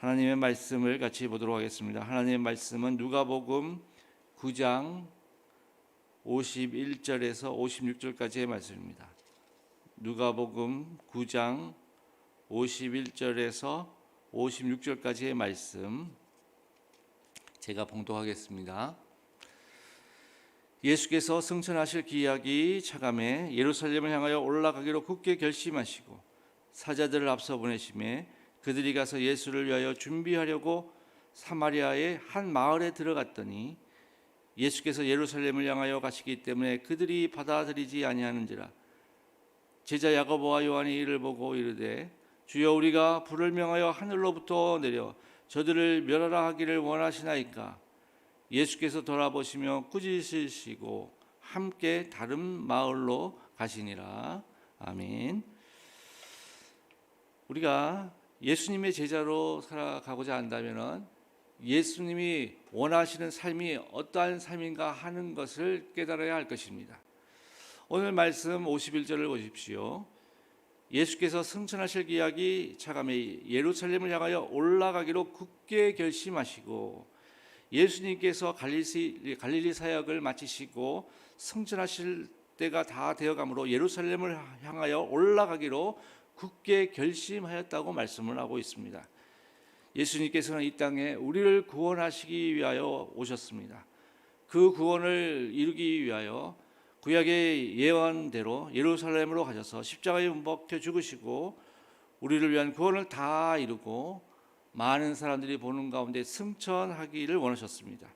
하나님의 말씀을 같이 보도록 하겠습니다. 하나님의 말씀은 누가복음 9장 51절에서 56절까지의 말씀입니다. 누가복음 9장 51절에서 56절까지의 말씀 제가 봉독하겠습니다. 예수께서 승천하실 기약이 차감해 예루살렘을 향하여 올라가기로 굳게 결심하시고 사자들을 앞서 보내심에 그들이 가서 예수를 위하여 준비하려고 사마리아의 한 마을에 들어갔더니 예수께서 예루살렘을 향하여 가시기 때문에 그들이 받아들이지 아니하는지라 제자 야고보와 요한이 이를 보고 이르되 주여 우리가 불을 명하여 하늘로부터 내려 저들을 멸하라 하기를 원하시나이까 예수께서 돌아보시며 꾸짖으시고 함께 다른 마을로 가시니라 아멘. 우리가 예수님의 제자로 살아가고자 한다면은 예수님이 원하시는 삶이 어떠한 삶인가 하는 것을 깨달아야 할 것입니다. 오늘 말씀 51절을 보십시오. 예수께서 승천하실 기약이 차감해 예루살렘을 향하여 올라가기로 굳게 결심하시고 예수님께서 갈릴리, 갈릴리 사역을 마치시고 승천하실 때가 다 되어가므로 예루살렘을 향하여 올라가기로 굳게 결심하였다고 말씀을 하고 있습니다. 예수님께서는 이 땅에 우리를 구원하시기 위하여 오셨습니다. 그 구원을 이루기 위하여 구약의 예언대로 예루살렘으로 가셔서 십자가에 못 박혀 죽으시고 우리를 위한 구원을 다 이루고 많은 사람들이 보는 가운데 승천하기를 원하셨습니다.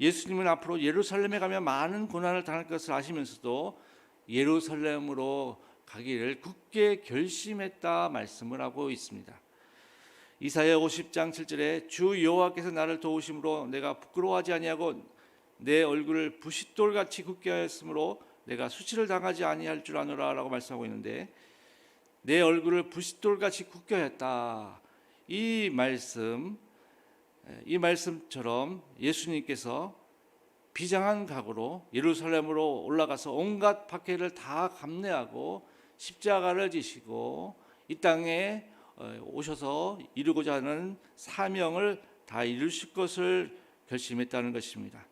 예수님은 앞으로 예루살렘에 가면 많은 고난을 당할 것을 아시면서도 예루살렘으로 가기를 굳게 결심했다 말씀을 하고 있습니다. 이사야 50장 7절에 주 여호와께서 나를 도우심으로 내가 부끄러워하지 아니하고 내 얼굴을 부싯돌 같이 굳게 하였으므로 내가 수치를 당하지 아니할 줄 아노라라고 말씀하고 있는데 내 얼굴을 부싯돌 같이 굳게 하였다. 이 말씀 이 말씀처럼 예수님께서 비장한 각오로 예루살렘으로 올라가서 온갖 박해를 다 감내하고 십자가를 지시고 이 땅에 어, 오셔서 이루고자 하는 사명을 다 이루실 것을 결심했다는 것입니다.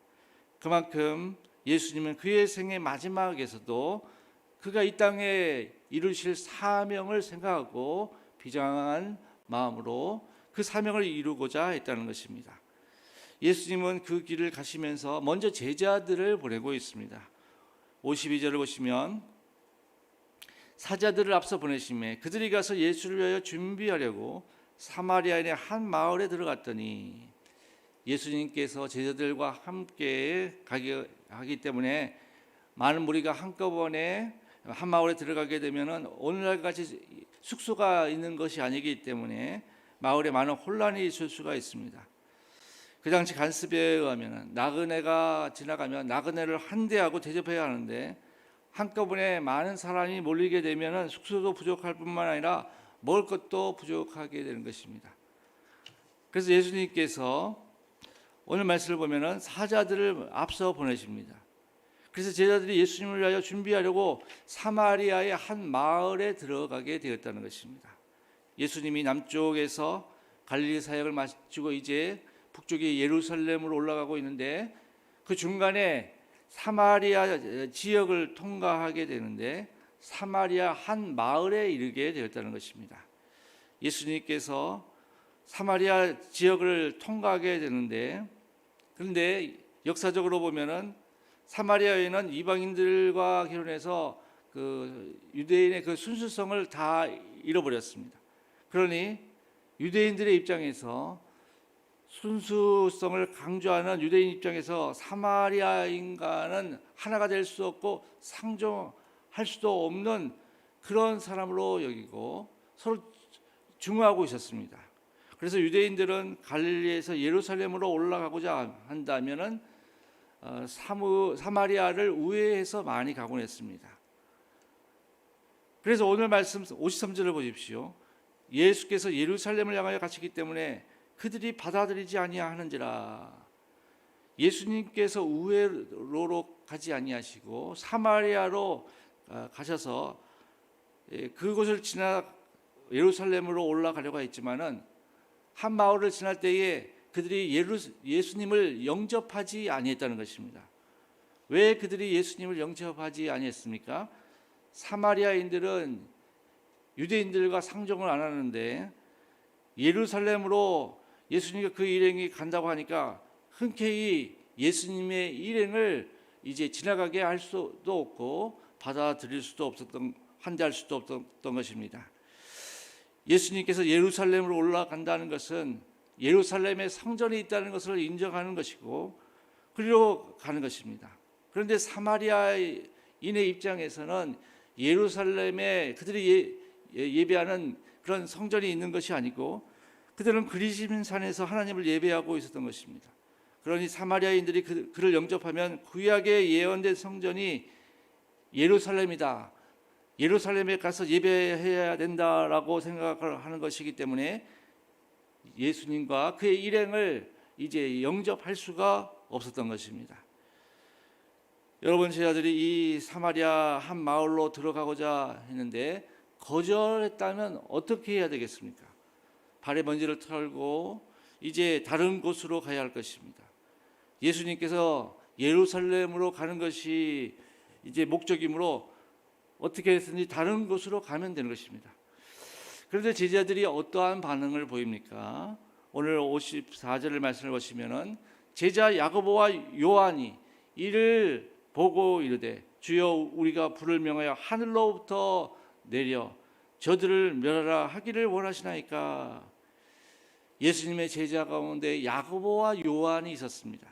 그만큼 예수님은 그의 생의 마지막에서도 그가 이 땅에 이루실 사명을 생각하고 비장한 마음으로 그 사명을 이루고자 했다는 것입니다. 예수님은 그 길을 가시면서 먼저 제자들을 보내고 있습니다. 52절을 보시면 사자들을 앞서 보내심에 그들이 가서 예수를 위하여 준비하려고 사마리아인의 한 마을에 들어갔더니 예수님께서 제자들과 함께 가기 하기 때문에 많은 무리가 한꺼번에 한 마을에 들어가게 되면은 오늘날 같이 숙소가 있는 것이 아니기 때문에 마을에 많은 혼란이 있을 수가 있습니다. 그 당시 간습에 의하면 나그네가 지나가면 나그네를 한 대하고 대접해야 하는데 한꺼번에 많은 사람이 몰리게 되면 숙소도 부족할 뿐만 아니라 먹을 것도 부족하게 되는 것입니다. 그래서 예수님께서 오늘 말씀을 보면은 사자들을 앞서 보내십니다. 그래서 제자들이 예수님을 위하여 준비하려고 사마리아의 한 마을에 들어가게 되었다는 것입니다. 예수님이 남쪽에서 갈릴리 사역을 마치고 이제 북쪽의 예루살렘으로 올라가고 있는데 그 중간에 사마리아 지역을 통과하게 되는데 사마리아 한 마을에 이르게 되었다는 것입니다. 예수님께서 사마리아 지역을 통과하게 되는데 그런데 역사적으로 보면은 사마리아에는 이방인들과 결혼해서 그 유대인의 그 순수성을 다 잃어버렸습니다. 그러니 유대인들의 입장에서 순수성을 강조하는 유대인 입장에서 사마리아인과는 하나가 될 수 없고 상종할 수도 없는 그런 사람으로 여기고 서로 중화하고 있었습니다. 그래서 유대인들은 갈릴리에서 예루살렘으로 올라가고자 한다면은 어, 사무, 사마리아를 우회해서 많이 가곤 했습니다. 그래서 오늘 말씀 53절을 보십시오. 예수께서 예루살렘을 향하여 가시기 때문에 그들이 받아들이지 아니하는지라. 예수님께서 우회로 가지 아니하시고 사마리아로 어, 가셔서 예, 그곳을 지나 예루살렘으로 올라가려고 했지만은 한 마을을 지날 때에 그들이 예루, 예수님을 영접하지 아니했다는 것입니다. 왜 그들이 예수님을 영접하지 아니했습니까? 사마리아인들은 유대인들과 상종을 안 하는데 예루살렘으로 예수님과 그 일행이 간다고 하니까 흔쾌히 예수님의 일행을 이제 지나가게 할 수도 없고 받아들일 수도 없었던 환대할 수도 없었던 것입니다. 예수님께서 예루살렘으로 올라간다는 것은 예루살렘에 성전이 있다는 것을 인정하는 것이고 그리로 가는 것입니다. 그런데 사마리아인의 입장에서는 예루살렘에 그들이 예, 예배하는 그런 성전이 있는 것이 아니고 그들은 그리심 산에서 하나님을 예배하고 있었던 것입니다. 그러니 사마리아인들이 그, 그를 영접하면 구약에 예언된 성전이 예루살렘이다. 예루살렘에 가서 예배해야 된다라고 생각을 하는 것이기 때문에 예수님과 그의 일행을 이제 영접할 수가 없었던 것입니다. 여러분 제자들이 이 사마리아 한 마을로 들어가고자 했는데 거절했다면 어떻게 해야 되겠습니까? 발에 먼지를 털고 이제 다른 곳으로 가야 할 것입니다. 예수님께서 예루살렘으로 가는 것이 이제 목적이므로 어떻게 해서든지 다른 곳으로 가면 되는 것입니다. 그런데 제자들이 어떠한 반응을 보입니까? 오늘 54절을 말씀을 보시면은 제자 야고보와 요한이 이를 보고 이르되 주여 우리가 불을 명하여 하늘로부터 내려 저들을 멸하라 하기를 원하시나이까 예수님의 제자 가운데 야고보와 요한이 있었습니다.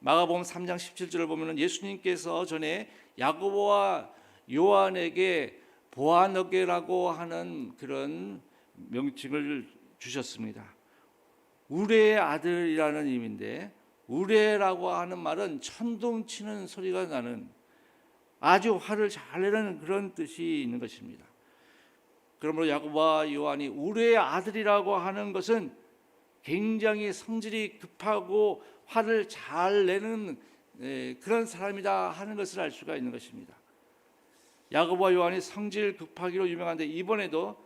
마가복음 3장 17절을 보면 예수님께서 전에 야고보와 요한에게 보아너게라고 하는 그런 명칭을 주셨습니다. 우레의 아들이라는 의미인데 우레라고 하는 말은 천둥 치는 소리가 나는 아주 화를 잘 내는 그런 뜻이 있는 것입니다. 그러므로 야고보와 요한이 우레의 아들이라고 하는 것은 굉장히 성질이 급하고 화를 잘 내는 에, 그런 사람이다 하는 것을 알 수가 있는 것입니다. 야고보와 요한이 성질 급하기로 유명한데 이번에도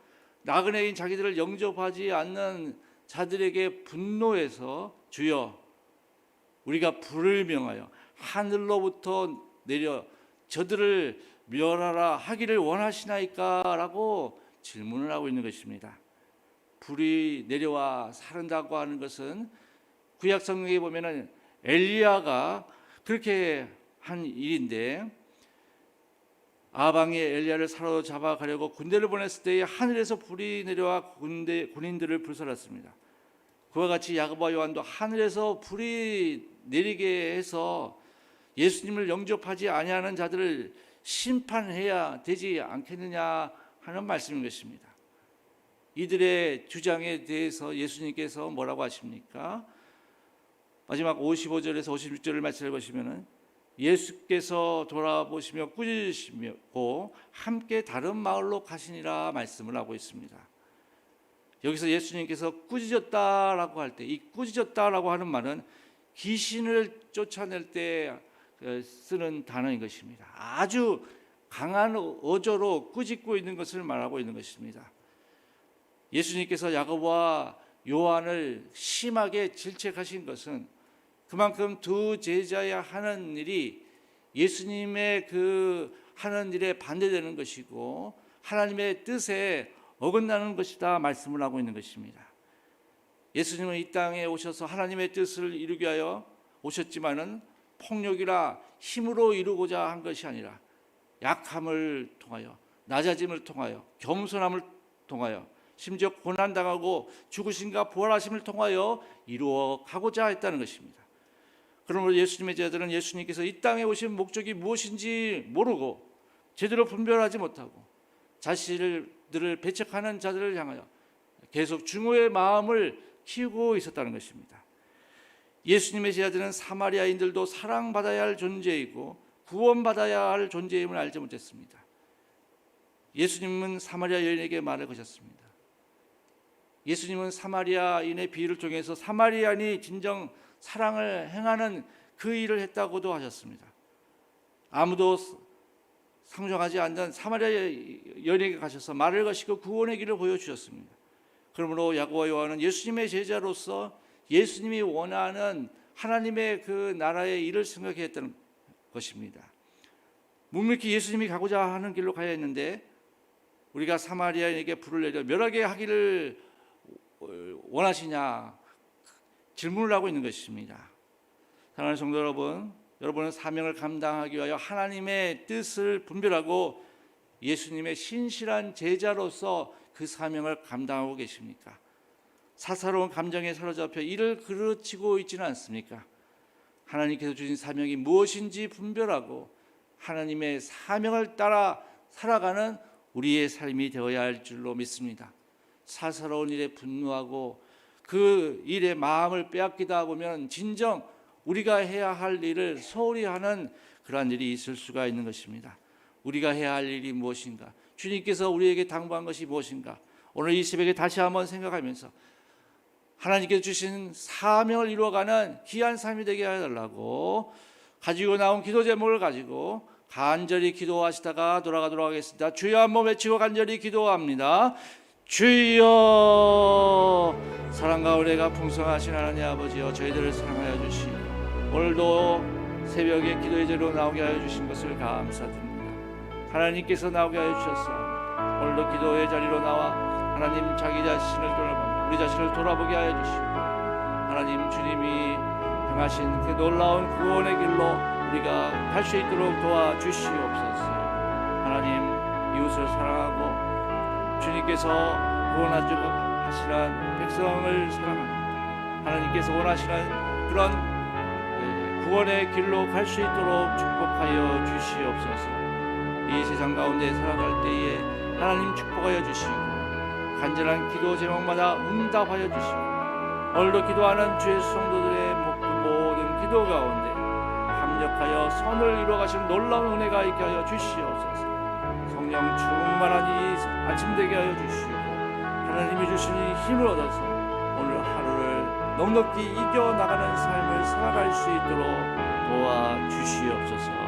나그네인 자기들을 영접하지 않는 자들에게 분노해서 주여 우리가 불을 명하여 하늘로부터 내려 저들을 멸하라 하기를 원하시나이까라고 질문을 하고 있는 것입니다. 불이 내려와 사른다고 하는 것은 구약 성경에 보면은 엘리야가 그렇게 한 일인데 아방이 엘리야를 사로잡아 가려고 군대를 보냈을 때에 하늘에서 불이 내려와 군대 군인들을 불살랐습니다. 그와 같이 야고보와 요한도 하늘에서 불이 내리게 해서 예수님을 영접하지 아니하는 자들을 심판해야 되지 않겠느냐 하는 말씀인 것입니다. 이들의 주장에 대해서 예수님께서 뭐라고 하십니까? 마지막 55절에서 56절을 말씀해 보시면은 예수께서 돌아보시며 꾸짖으시고 함께 다른 마을로 가시니라 말씀을 하고 있습니다. 여기서 예수님께서 꾸짖었다라고 할 때 이 꾸짖었다라고 하는 말은 귀신을 쫓아낼 때 쓰는 단어인 것입니다. 아주 강한 어조로 꾸짖고 있는 것을 말하고 있는 것입니다. 예수님께서 야고보와 요한을 심하게 질책하신 것은 그만큼 두 제자야 하는 일이 예수님의 그 하는 일에 반대되는 것이고 하나님의 뜻에 어긋나는 것이다 말씀을 하고 있는 것입니다. 예수님은 이 땅에 오셔서 하나님의 뜻을 이루기 위하여 오셨지만은 폭력이라 힘으로 이루고자 한 것이 아니라 약함을 통하여 낮아짐을 통하여 겸손함을 통하여 심지어 고난 당하고 죽으신가 부활하심을 통하여 이루어 가고자 했다는 것입니다. 그러므로 예수님의 제자들은 예수님께서 이 땅에 오신 목적이 무엇인지 모르고 제대로 분별하지 못하고 자신들을 배척하는 자들을 향하여 계속 중후의 마음을 키우고 있었다는 것입니다. 예수님의 제자들은 사마리아인들도 사랑받아야 할 존재이고 구원받아야 할 존재임을 알지 못했습니다. 예수님은 사마리아 여인에게 말을 거셨습니다. 예수님은 사마리아인의 비유를 통해서 사마리아인이 진정 사랑을 행하는 그 일을 했다고도 하셨습니다. 아무도 상종하지 않는 사마리아 여인에게 가셔서 말을 거시고 구원의 길을 보여주셨습니다. 그러므로 야고와 요한은 예수님의 제자로서 예수님이 원하는 하나님의 그 나라의 일을 생각했던 것입니다. 묵묵히 예수님이 가고자 하는 길로 가야 했는데 우리가 사마리아인에게 불을 내려 멸하게 하기를 원하시냐 질문을 하고 있는 것입니다. 사랑하는 성도 여러분, 여러분은 사명을 감당하기 위하여 하나님의 뜻을 분별하고 예수님의 신실한 제자로서 그 사명을 감당하고 계십니까? 사사로운 감정에 사로잡혀 이를 그르치고 있지는 않습니까? 하나님께서 주신 사명이 무엇인지 분별하고 하나님의 사명을 따라 살아가는 우리의 삶이 되어야 할 줄로 믿습니다. 사사로운 일에 분노하고 그 일에 마음을 빼앗기다 보면 진정 우리가 해야 할 일을 소홀히 하는 그러한 일이 있을 수가 있는 것입니다. 우리가 해야 할 일이 무엇인가? 주님께서 우리에게 당부한 것이 무엇인가? 오늘 이 새벽에 다시 한번 생각하면서 하나님께서 주신 사명을 이루어가는 귀한 삶이 되게 해달라고 가지고 나온 기도 제목을 가지고 간절히 기도하시다가 돌아가도록 하겠습니다. 주여 한번 외치고 간절히 기도합니다. 주여 사랑과 은혜가 풍성하신 하나님 아버지여 저희들을 사랑하여 주시고 오늘도 새벽에 기도의 자리로 나오게 하여 주신 것을 감사드립니다. 하나님께서 나오게 하여 주셔서 오늘도 기도의 자리로 나와 하나님 자기 자신을 돌아보고 우리 자신을 돌아보게 하여 주시고 하나님 주님이 행하신 그 놀라운 구원의 길로 우리가 갈 수 있도록 도와주시옵소서. 하나님 이웃을 사랑하고 주님께서 구원하시고 하시는 백성을 사랑합니다. 하나님께서 원하시는 그런 예, 구원의 길로 갈 수 있도록 축복하여 주시옵소서. 이 세상 가운데 살아갈 때에 하나님 축복하여 주시고 간절한 기도 제목마다 응답하여 주시고 오늘도 기도하는 주의 성도들의 모든 기도 가운데 합력하여 선을 이루어 가시는 놀라운 은혜가 있게 하여 주시옵소서. 성령 충만한 이 아침 되게 하여 주시고 하나님이 주신 이 힘을 얻어서 오늘 하루를 넉넉히 이겨 나가는 삶을 살아갈 수 있도록 도와 주시옵소서.